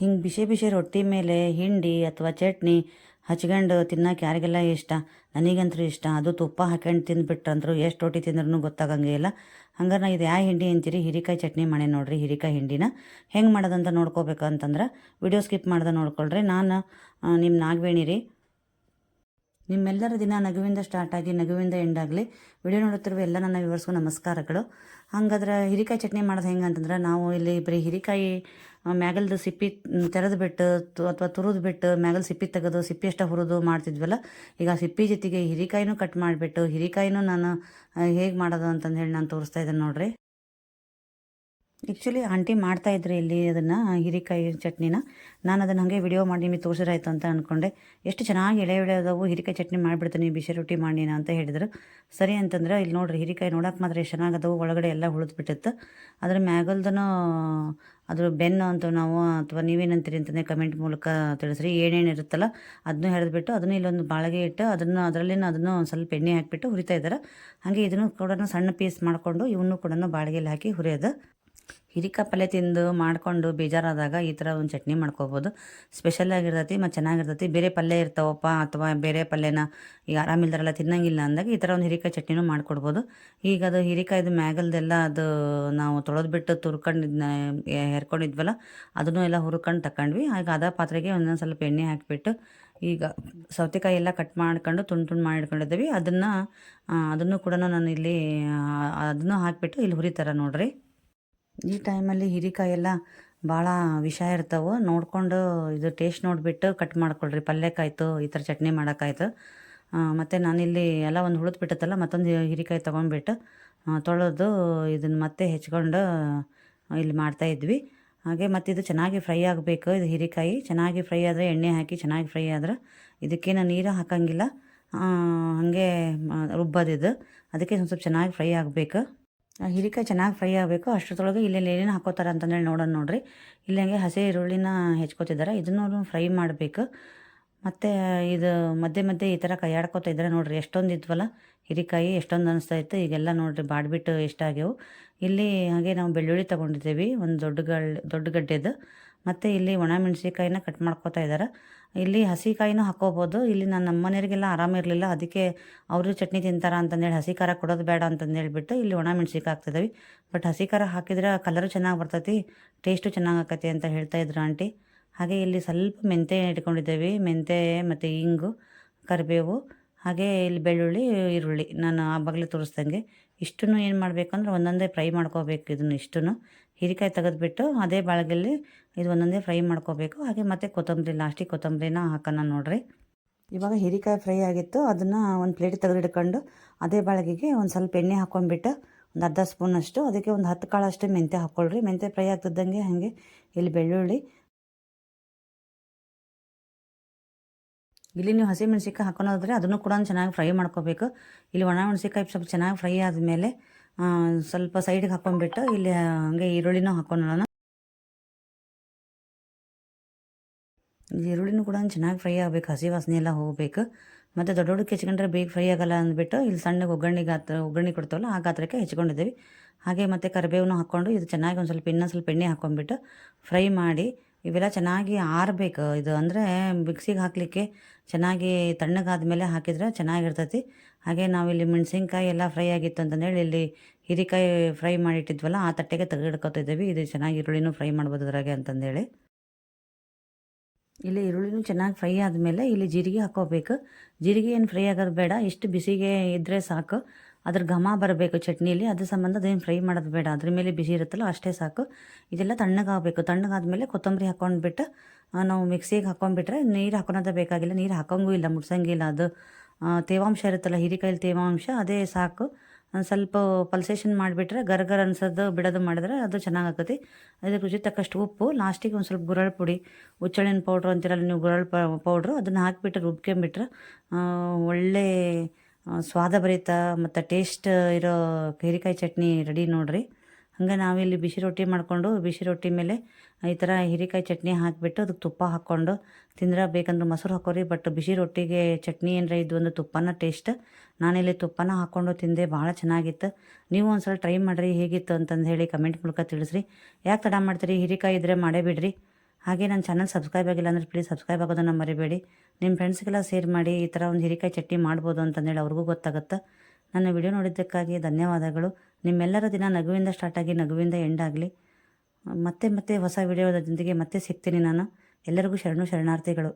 ಹಿಂಗೆ ಬಿಸಿ ಬಿಸಿ ರೊಟ್ಟಿ ಮೇಲೆ ಹಿಂಡಿ ಅಥವಾ ಚಟ್ನಿ ಹಚ್ಕೊಂಡು ತಿನ್ನಕ್ಕೆ ಯಾರಿಗೆಲ್ಲ ಇಷ್ಟ? ನನಗಂತೂ ಇಷ್ಟ. ಅದು ತುಪ್ಪ ಹಾಕೊಂಡು ತಿಂದ್ಬಿಟ್ರಂದ್ರು ಎಷ್ಟು ರೊಟ್ಟಿ ತಿಂದ್ರೂ ಗೊತ್ತಾಗಂಗೆ ಇಲ್ಲ. ಹಂಗಾರೆ ನಾ ಇದು ಯಾವ ಹಿಂಡಿ ಅಂತೀರಿ? ಹಿರಿಕಾಯಿ ಚಟ್ನಿ ಮಾಡಿ ನೋಡ್ರಿ, ಹಿರಿಕಾಯಿ ಹಿಂಡಿನ. ಹೆಂಗೆ ಮಾಡೋದಂತ ನೋಡ್ಕೋಬೇಕು ಅಂತಂದ್ರೆ ವಿಡಿಯೋ ಸ್ಕಿಪ್ ಮಾಡ್ದೆ ನೋಡ್ಕೊಳ್ರಿ. ನಾನು ನಿಮ್ಮ ನಾಗವೇಣಿ ರೀ. ನಿಮ್ಮೆಲ್ಲರ ದಿನ ನಗುವಿಂದ ಸ್ಟಾರ್ಟ್ ಆಗಿ ನಗುವಿಂದ ಎಂಡ್ ಆಗಲಿ. ವಿಡಿಯೋ ನೋಡುತ್ತಿರುವ ಎಲ್ಲ ನನ್ನ ವಿವರ್ಸ್ಗೂ ನಮಸ್ಕಾರಗಳು. ಹಾಗಾದ್ರೆ ಹಿರಿಕಾಯಿ ಚಟ್ನಿ ಮಾಡೋದು ಹೆಂಗೆ ಅಂತಂದ್ರೆ ನಾವು ಇಲ್ಲಿ ಬರೀ ಹಿರಿಕಾಯಿ ಮ್ಯಾಗಲ್ದು ಸಿಪ್ಪಿ ತೆರೆದು ಬಿಟ್ಟು ಅಥವಾ ತುರಿದು ಬಿಟ್ಟು ಮ್ಯಾಗಲ್ ಸಿಪ್ಪಿ ತೆಗೆದು ಸಿಪ್ಪಿ ಎಷ್ಟು ಹುರಿದು ಮಾಡ್ತಿದ್ವಲ್ಲ, ಈಗ ಸಿಪ್ಪಿ ಜೊತೆಗೆ ಹಿರಿಕಾಯಿನೂ ಕಟ್ ಮಾಡಿಬಿಟ್ಟು ಹಿರಿಕಾಯಿನೂ ನಾನು ಹೇಗೆ ಮಾಡೋದು ಅಂತಂದು ಹೇಳಿ ನಾನು ತೋರಿಸ್ತಾ ಇದ್ದೇನೆ ನೋಡ್ರಿ. ಆ್ಯಕ್ಚುಲಿ ಆಂಟಿ ಮಾಡ್ತಾ ಇದ್ರಿ ಇಲ್ಲಿ ಅದನ್ನು, ಹಿರಿಕಾಯಿ ಚಟ್ನಿನ. ನಾನು ಅದನ್ನು ಹಾಗೆ ವಿಡಿಯೋ ಮಾಡಿ ನಿಮಗೆ ತೋರಿಸಿರಾಯ್ತು ಅಂತ ಅಂದ್ಕೊಂಡೆ ಎಷ್ಟು ಚೆನ್ನಾಗಿ ಎಳೆ ಎಳೆ ಅದಾವು ಹಿರಿಕಾಯಿ ಚಟ್ನಿ ಮಾಡಿಬಿಡ್ತೀನಿ, ಬಿಸಿ ರೊಟ್ಟಿ ಮಾಡಿನ ಅಂತ ಹೇಳಿದರು. ಸರಿ ಅಂತಂದ್ರೆ ಇಲ್ಲಿ ನೋಡ್ರಿ, ಹಿರಿಕಾಯಿ ನೋಡೋಕೆ ಮಾತ್ರ ಎಷ್ಟು ಚೆನ್ನಾಗದವು, ಒಳಗಡೆ ಎಲ್ಲ ಹುಳಿದು ಬಿಟ್ಟಿತ್ತು ಅದ್ರ ಮ್ಯಾಗಲ್ದನೂ ಅದ್ರ ಬೆನ್ನು ಅಂತ ನಾವು ಅಥವಾ ನೀವೇನಂತೀರಿ ಅಂತಂದರೆ ಕಮೆಂಟ್ ಮೂಲಕ ತಿಳಿಸ್ರಿ. ಏನೇನು ಇರುತ್ತಲ್ಲ ಅದನ್ನು ಹೆರೆದ್ಬಿಟ್ಟು ಅದನ್ನು ಇಲ್ಲೊಂದು ಬಾಳಗೆ ಇಟ್ಟು ಅದನ್ನು, ಅದರಲ್ಲಿನ ಅದನ್ನು ಸ್ವಲ್ಪ ಎಣ್ಣೆ ಹಾಕಿಬಿಟ್ಟು ಹುರಿತಾ ಇದ್ದಾರೆ ಹಾಗೆ ಇದನ್ನು ಕೂಡ ಸಣ್ಣ ಪೀಸ್ ಮಾಡಿಕೊಂಡು, ಇವನ್ನೂ ಕೂಡ ಬಾಳಿಗೆಯಲ್ಲಿ ಹಾಕಿ ಹುರಿಯೋದು. ಹಿರಿಕಾಯಿ ಪಲ್ಯ ತಿಂದು ಮಾಡಿಕೊಂಡು ಬೇಜಾರಾದಾಗ ಈ ಥರ ಒಂದು ಚಟ್ನಿ ಮಾಡ್ಕೋಬೋದು. ಸ್ಪೆಷಲ್ ಆಗಿರ್ತೈತಿ, ಮತ್ತು ಚೆನ್ನಾಗಿರ್ತೈತಿ. ಬೇರೆ ಪಲ್ಯ ಇರ್ತಾವಪ್ಪ ಅಥವಾ ಬೇರೆ ಪಲ್ಯನ ಈಗ ಆರಾಮಿಲ್ದಾರಲ್ಲ ತಿನ್ನಂಗಿಲ್ಲ ಅಂದಾಗ ಈ ಥರ ಒಂದು ಹಿರಿಕಾಯಿ ಚಟ್ನಿನೂ ಮಾಡ್ಕೊಡ್ಬೋದು. ಈಗ ಅದು ಹಿರಿಕಾಯ್ದು ಮ್ಯಾಗಲ್ದೆಲ್ಲ ಅದು ನಾವು ತೊಳೆದ್ಬಿಟ್ಟು ತುರ್ಕೊಂಡಿದ್ನ ಹೆರ್ಕೊಂಡಿದ್ವಲ್ಲ, ಅದನ್ನು ಎಲ್ಲ ಹುರ್ಕೊಂಡು ತಕೊಂಡ್ವಿ. ಆಗ ಅದ ಪಾತ್ರೆಗೆ ಒಂದೊಂದು ಸ್ವಲ್ಪ ಎಣ್ಣೆ ಹಾಕಿಬಿಟ್ಟು ಈಗ ಸೌತೆಕಾಯಿ ಎಲ್ಲ ಕಟ್ ಮಾಡ್ಕೊಂಡು ತುಂಡು ತುಂಡು ಮಾಡಿ ಇಟ್ಕೊಂಡಿದ್ದೀವಿ ಅದನ್ನು ಅದನ್ನು ಕೂಡ ನಾನು ಇಲ್ಲಿ ಅದನ್ನು ಹಾಕಿಬಿಟ್ಟು ಇಲ್ಲಿ ಹುರಿತಾರೆ ನೋಡ್ರಿ. ಈ ಟೈಮಲ್ಲಿ ಹಿರಿಕಾಯಿ ಎಲ್ಲ ಭಾಳ ವಿಷ ಇರ್ತಾವೆ. ನೋಡಿಕೊಂಡು ಇದು ಟೇಸ್ಟ್ ನೋಡಿಬಿಟ್ಟು ಕಟ್ ಮಾಡ್ಕೊಳ್ರಿ. ಪಲ್ಯಕ್ಕಾಯ್ತು ಈ ಥರ ಚಟ್ನಿ ಮಾಡೋಕ್ಕಾಯ್ತು ಮತ್ತು ನಾನಿಲ್ಲಿ ಎಲ್ಲ ಒಂದು ಹುಳಿದು ಬಿಟ್ಟತ್ತಲ್ಲ, ಮತ್ತೊಂದು ಹಿರಿಕಾಯಿ ತೊಗೊಂಡ್ಬಿಟ್ಟು ತೊಳೆದು ಇದನ್ನು ಮತ್ತೆ ಹೆಚ್ಕೊಂಡು ಇಲ್ಲಿ ಮಾಡ್ತಾಯಿದ್ವಿ ಹಾಗೆ ಮತ್ತು ಇದು ಚೆನ್ನಾಗಿ ಫ್ರೈ ಆಗಬೇಕು. ಇದು ಹಿರಿಕಾಯಿ. ಚೆನ್ನಾಗಿ ಫ್ರೈ ಆದರೆ ಎಣ್ಣೆ ಹಾಕಿ ಚೆನ್ನಾಗಿ ಫ್ರೈ ಆದ್ರೆ ಇದಕ್ಕೇನು ನೀರು ಹಾಕಂಗಿಲ್ಲ. ಹಾಗೆ ರುಬ್ಬೋದಿದ್ದು ರುಬ್ಬೋದಿದು ಅದಕ್ಕೆ ಸ್ವಲ್ಪ ಚೆನ್ನಾಗಿ ಫ್ರೈ ಆಗಬೇಕು. ಹಿರಿಕಾಯಿ ಚೆನ್ನಾಗಿ ಫ್ರೈ ಆಗಬೇಕು. ಅಷ್ಟೊತ್ತೊಳಗೆ ಇಲ್ಲೆಲ್ಲಿ ಏನೇನು ಹಾಕೋತಾರೆ ಅಂತಂದೇಳಿ ನೋಡೋಣ ನೋಡಿರಿ. ಇಲ್ಲಿ ಹಂಗೆ ಹಸಿ ಈರುಳ್ಳಿನ ಹೆಚ್ಕೋತಿದ್ದಾರೆ ಇದನ್ನೂ ಫ್ರೈ ಮಾಡಬೇಕು. ಮತ್ತು ಇದು ಮಧ್ಯೆ ಮಧ್ಯೆ ಈ ಥರ ಕೈಯಾಡ್ಕೋತಾ ಇದ್ದಾರೆ ನೋಡ್ರಿ ಎಷ್ಟೊಂದು ಇದ್ವಲ್ಲ, ಹಿರಿಕಾಯಿ ಎಷ್ಟೊಂದು ಅನಿಸ್ತಾ ಇತ್ತು ಈಗೆಲ್ಲ ನೋಡಿರಿ ಬಾಡ್ಬಿಟ್ಟು ಎಷ್ಟಾಗ್ಯವು ಇಲ್ಲಿ ಹಾಗೆ ನಾವು ಬೆಳ್ಳುಳ್ಳಿ ತೊಗೊಂಡಿದ್ದೀವಿ. ಒಂದು ದೊಡ್ಡ ದೊಡ್ಡ ಗಡ್ಡೆದು. ಮತ್ತು ಇಲ್ಲಿ ಒಣ ಮೆಣಸಿಕಾಯಿನ ಕಟ್ ಮಾಡ್ಕೋತಾ ಇದ್ದಾರೆ ಇಲ್ಲಿ ಹಸಿಕಾಯಿನೂ ಹಾಕೋಬೋದು. ಇಲ್ಲಿ ನನ್ನ ಆರಾಮ ಆರಾಮಿರಲಿಲ್ಲ ಅದಕ್ಕೆ ಅವರು ಚಟ್ನಿ ತಿಂತಾರ ಅಂತಂದೇಳಿ ಹಸಿ ಖಾರ ಕೊಡೋದು ಬೇಡ ಅಂತಂದು ಹೇಳ್ಬಿಟ್ಟು ಇಲ್ಲಿ ಒಣ ಮೆಣ್ಸಿಕಾಯಿ ಹಾಕ್ತಿದ್ದೀವಿ ಬಟ್ ಹಸಿ ಖಾರ ಹಾಕಿದ್ರೆ ಕಲರು ಚೆನ್ನಾಗಿ ಬರ್ತೈತಿ ಟೇಸ್ಟು ಚೆನ್ನಾಗಿ ಆಕೈತಿ ಅಂತ ಹೇಳ್ತಾ ಇದ್ರು ಆಂಟಿ ಹಾಗೆ ಇಲ್ಲಿ ಸ್ವಲ್ಪ ಮೆಂತೆ ಇಟ್ಕೊಂಡಿದ್ದೇವೆ. ಮೆಂತೆ ಮತ್ತು ಇಂಗು, ಕರಿಬೇವು. ಹಾಗೆ ಇಲ್ಲಿ ಬೆಳ್ಳುಳ್ಳಿ, ಈರುಳ್ಳಿ ನಾನು ಆ ಬಗ್ಲೆ ತೋರಿಸ್ದಂಗೆ. ಇಷ್ಟನ್ನು ಏನು ಮಾಡಬೇಕಂದ್ರೆ ಒಂದೊಂದೇ ಫ್ರೈ ಮಾಡ್ಕೋಬೇಕು ಇದನ್ನು ಇಷ್ಟನ್ನು. ಹೀರಿಕಾಯಿ ತೆಗೆದುಬಿಟ್ಟು ಅದೇ ಬಾಳಗಲ್ಲಿ ಇದು ಒಂದೊಂದೇ ಫ್ರೈ ಮಾಡ್ಕೋಬೇಕು. ಹಾಗೆ ಮತ್ತು ಕೊತ್ತಂಬರಿ, ಲಾಸ್ಟಿಗೆ ಕೊತ್ತಂಬರಿನ ಹಾಕೋಣ ನೋಡ್ರಿ. ಇವಾಗ ಹೀರಿಕಾಯಿ ಫ್ರೈ ಆಗಿತ್ತು. ಅದನ್ನು ಒಂದು ಪ್ಲೇಟ್ ತೆಗೆದಿಡ್ಕೊಂಡು ಅದೇ ಬಾಳಗೆಗೆ ಒಂದು ಸ್ವಲ್ಪ ಎಣ್ಣೆ ಹಾಕ್ಕೊಂಡ್ಬಿಟ್ಟು ಒಂದು ಅರ್ಧ ಸ್ಪೂನಷ್ಟು, ಅದಕ್ಕೆ ಒಂದು ಹತ್ತು ಕಾಳಷ್ಟು ಮೆಂತ್ಯ ಹಾಕ್ಕೊಳ್ರಿ. ಮೆಂತ್ಯ ಫ್ರೈ ಆಗ್ತಿದ್ದಂಗೆ ಹಾಗೆ ಇಲ್ಲಿ ಬೆಳ್ಳುಳ್ಳಿ ಇಲ್ಲಿ ನೀವು ಹಸಿಮೆಣ್ಸಿಕಾಯಿ ಹಾಕೊಳೋದ್ರೆ ಅದನ್ನು ಕೂಡ ಚೆನ್ನಾಗಿ ಫ್ರೈ ಮಾಡ್ಕೋಬೇಕು. ಇಲ್ಲಿ ಒಣ ಮೆಣಸಿಕಾಯಿ ಸ್ವಲ್ಪ ಚೆನ್ನಾಗಿ ಫ್ರೈ ಆದಮೇಲೆ ಸ್ವಲ್ಪ ಸೈಡ್ಗೆ ಹಾಕ್ಕೊಂಡ್ಬಿಟ್ಟು ಇಲ್ಲಿ ಹಾಗೆ ಈರುಳ್ಳಿನೂ ಈ ಈರುಳ್ಳಿನೂ ಕೂಡ ಚೆನ್ನಾಗಿ ಫ್ರೈ ಆಗಬೇಕು, ಹಸಿ ವಾಸನೆ ಎಲ್ಲ ಹೋಗಬೇಕು. ಮತ್ತು ದೊಡ್ಡ ದೊಡ್ಡಕ್ಕೆ ಹೆಚ್ಕೊಂಡ್ರೆ ಬೇಗ ಫ್ರೈ ಆಗಲ್ಲ ಅಂದ್ಬಿಟ್ಟು ಇಲ್ಲಿ ಸಣ್ಣಗೆ ಒಗ್ಗರಣೆ ಗಾತ್ರ, ಒಗ್ಗರಣೆ ಕೊಡ್ತಾವಲ್ಲ ಆ ಗಾತ್ರಕ್ಕೆ ಹೆಚ್ಕೊಂಡಿದ್ದೀವಿ ಹಾಗೆ ಮತ್ತು ಕರಿಬೇವನ್ನು ಹಾಕ್ಕೊಂಡು ಇದು ಚೆನ್ನಾಗಿ ಒಂದು ಸ್ವಲ್ಪ ಇನ್ನೊಂದು ಸ್ವಲ್ಪ ಎಣ್ಣೆ ಹಾಕ್ಕೊಂಡ್ಬಿಟ್ಟು ಫ್ರೈ ಮಾಡಿ ಇವೆಲ್ಲ ಚೆನ್ನಾಗಿ ಆರಬೇಕು. ಇದು ಅಂದರೆ ಮಿಕ್ಸಿಗೆ ಹಾಕಲಿಕ್ಕೆ ಚೆನ್ನಾಗಿ ತಣ್ಣಗಾದ ಮೇಲೆ ಹಾಕಿದ್ರೆ ಚೆನ್ನಾಗಿರ್ತೈತಿ. ಹಾಗೆ ನಾವಿಲ್ಲಿ ಮೆಣಸಿನ್ಕಾಯಿ ಎಲ್ಲ ಫ್ರೈ ಆಗಿತ್ತು ಅಂತಂದೇಳಿ ಇಲ್ಲಿ ಹೀರಿಕಾಯಿ ಫ್ರೈ ಮಾಡಿಟ್ಟಿದ್ವಲ್ಲ, ಆ ತಟ್ಟೆಗೆ ತೆಗೆದಿಡ್ಕೊತಿದ್ದೀವಿ ಇದು ಚೆನ್ನಾಗಿ ಈರುಳ್ಳಿನೂ ಫ್ರೈ ಮಾಡ್ಬೋದು ಅದ್ರಾಗೆ ಅಂತಂದೇಳಿ. ಇಲ್ಲಿ ಈರುಳ್ಳಿನೂ ಚೆನ್ನಾಗಿ ಫ್ರೈ ಆದಮೇಲೆ ಇಲ್ಲಿ ಜೀರಿಗೆ ಹಾಕೋಬೇಕು. ಜೀರಿಗೆ ಏನು ಫ್ರೈ ಆಗೋದು ಬೇಡ, ಇಷ್ಟು ಬಿಸಿಗೆ ಇದ್ದರೆ ಸಾಕು. ಅದ್ರ ಘಮ ಬರಬೇಕು ಚಟ್ನಿಲಿ, ಅದ್ರ ಸಂಬಂಧ ಅದೇನು ಫ್ರೈ ಮಾಡೋದು ಬೇಡ. ಅದ್ರ ಮೇಲೆ ಬಿಸಿ ಇರುತ್ತಲ್ಲ, ಅಷ್ಟೇ ಸಾಕು. ಇದೆಲ್ಲ ತಣ್ಣಗಾಗಬೇಕು. ತಣ್ಣಗಾದ್ಮೇಲೆ ಕೊತ್ತಂಬರಿ ಹಾಕೊಂಡ್ಬಿಟ್ಟು ನಾವು ಮಿಕ್ಸಿಗೆ ಹಾಕೊಂಡ್ಬಿಟ್ರೆ ನೀರು ಹಾಕೊಳೋದೇ ಬೇಕಾಗಿಲ್ಲ. ನೀರು ಹಾಕೋಂಗೂ ಇಲ್ಲ ಮುಟ್ಸಂಗಿಲ್ಲ ಅದು. ತೇವಾಂಶ ಇರುತ್ತಲ್ಲ ಹಿರಿಕಾಯಲ್ಲಿ ತೇವಾಂಶ, ಅದೇ ಸಾಕು. ಸ್ವಲ್ಪ ಪಲ್ಸೇಷನ್ ಮಾಡಿಬಿಟ್ರೆ ಗರ್ಗರ್ ಅನ್ಸೋದು, ಬಿಡೋದು ಮಾಡಿದ್ರೆ ಅದು ಚೆನ್ನಾಗಿ ಆಗ್ತೈತಿ ಅದಕ್ಕೆ ರುಚಿ ತಕ್ಕಷ್ಟು ಉಪ್ಪು ಲಾಸ್ಟಿಗೆ ಒಂದು ಸ್ವಲ್ಪ ಗುರಳ್ ಪುಡಿ ಉಚ್ಚಳಿನ ಪೌಡ್ರು ಅಂತಿರಲ್ಲ, ನೀವು ಗುರಳ್ ಪೌಡ್ರು ಅದನ್ನು ಹಾಕಿಬಿಟ್ಟು ರುಬ್ಕೊಂಬಿಟ್ರೆ ಒಳ್ಳೆ ಸ್ವಾದಭರಿತ ಮತ್ತು ಟೇಸ್ಟ್ ಇರೋ ಹೀರಿಕಾಯಿ ಚಟ್ನಿ ರೆಡಿ ನೋಡ್ರಿ. ಹಂಗೆ ನಾವಿಲ್ಲಿ ಬಿಸಿ ರೊಟ್ಟಿ ಮಾಡಿಕೊಂಡು ಬಿಸಿ ರೊಟ್ಟಿ ಮೇಲೆ ಈ ಥರ ಹೀರಿಕಾಯಿ ಚಟ್ನಿ ಹಾಕಿಬಿಟ್ಟು ಅದಕ್ಕೆ ತುಪ್ಪ ಹಾಕ್ಕೊಂಡು ತಿಂದ್ರೆ ಬೇಕಂದ್ರೆ ಮೊಸರು ಹಾಕೋರಿ. ಬಟ್ ಬಿಸಿ ರೊಟ್ಟಿಗೆ ಚಟ್ನಿ ಏನರ ಇದು ಒಂದು ತುಪ್ಪನ ಟೇಸ್ಟ್ ನಾನಿಲ್ಲಿ ತುಪ್ಪನ ಹಾಕ್ಕೊಂಡು ತಿಂದೆ, ಭಾಳ ಚೆನ್ನಾಗಿತ್ತು. ನೀವು ಒಂದು ಸಲ ಟ್ರೈ ಮಾಡಿರಿ, ಹೇಗಿತ್ತು ಅಂತಂದು ಹೇಳಿ ಕಮೆಂಟ್ ಮೂಲಕ ತಿಳಿಸ್ರಿ. ಯಾಕೆ ತಡ ಮಾಡ್ತೀರಿ? ಹೀರಿಕಾಯಿ ಇದ್ದರೆ ಮಾಡೇ ಬಿಡ್ರಿ. ಹಾಗೆ ನನ್ನ ಚಾನಲ್ ಸಬ್ಸ್ಕ್ರೈಬ್ ಆಗಿಲ್ಲ ಅಂದರೆ ಪ್ಲೀಸ್ ಸಬ್ಸ್ಕ್ರೈಬ್ ಆಗೋದನ್ನು ಮರಿಬೇಡಿ. ನಿಮ್ಮ ಫ್ರೆಂಡ್ಸ್ಗೆಲ್ಲ ಶೇರ್ ಮಾಡಿ ಈ ಥರ ಒಂದು ಹಿರಿಕಾಯಿ ಚಟ್ನಿ ಮಾಡ್ಬೋದು ಅಂತಂದೇಳಿ ಅವ್ರಿಗೂ ಗೊತ್ತಾಗುತ್ತೆ. ನನ್ನ ವಿಡಿಯೋ ನೋಡಿದ್ದಕ್ಕಾಗಿ ಧನ್ಯವಾದಗಳು. ನಿಮ್ಮೆಲ್ಲರ ದಿನ ನಗುವಿಂದ ಸ್ಟಾರ್ಟ್ ಆಗಿ ನಗುವಿಂದ ಎಂಡ್ ಆಗಲಿ. ಮತ್ತೆ ಮತ್ತೆ ಹೊಸ ವಿಡಿಯೋದೊಂದಿಗೆ ಮತ್ತೆ ಸಿಗ್ತೀನಿ ನಾನು. ಎಲ್ಲರಿಗೂ ಶರಣು ಶರಣಾರ್ಥಿಗಳು.